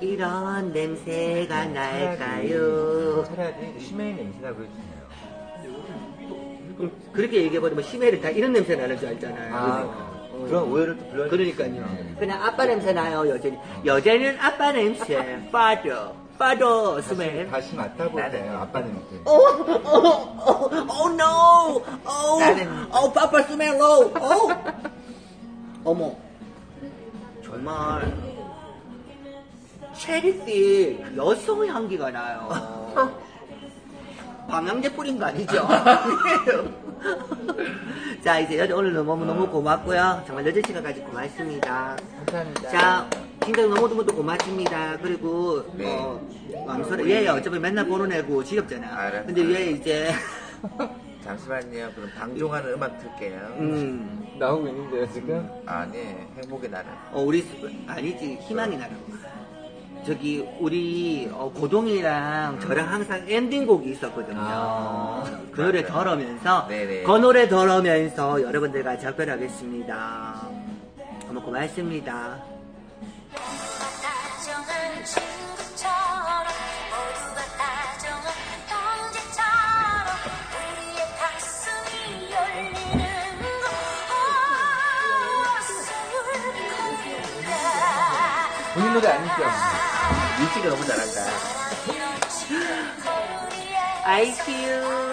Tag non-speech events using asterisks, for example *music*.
이런 냄새가 날까요? 차라리 심해인 냄새나 그러시네요. 그럼 그렇게 얘기해버리면 심해를 다 이런 냄새 나는 줄 알잖아요. 아, 어. 그런 오해를 또 불러. 그러니까요. 그냥 아빠 냄새 나요, 여자는. 여자는 아빠 냄새. father. father smell. 다시 맡아보세요. 아빠 냄새. Oh, oh, oh, oh no! Oh, 나는- oh, papa smell low! Oh! 어머. 정말. 체리씨, 여성 향기가 나요. *laughs* 방향제 뿌린 거 아니죠? *laughs* *laughs* 자, 이제 여자 오늘 너무 너무 고맙고요. 정말 늦은 시간까지 고맙습니다. 감사합니다. 자, 진짜 너무 너무 고맙습니다. 그리고, 네. 어, 왕소리, 얘 어차피 맨날 보는 애고 지겹잖아. 알았어요. 근데 얘 이제, 잠시만요. 그럼 방종하는 음악 틀게요. 음, 나오고 있는데요, 지금? 아니, 행복의 나라. 어, 우리, 아니지, 희망이 나라고. 저기, 우리, 어, 고동이랑 저랑 항상 엔딩곡이 있었거든요. 아, 그 노래 맞아요. 들으면서, 네네. 그 노래 들으면서 여러분들과 작별하겠습니다. 너무 고맙습니다. 본인 노래 아니죠? 일찍이 너무 잘한다. You.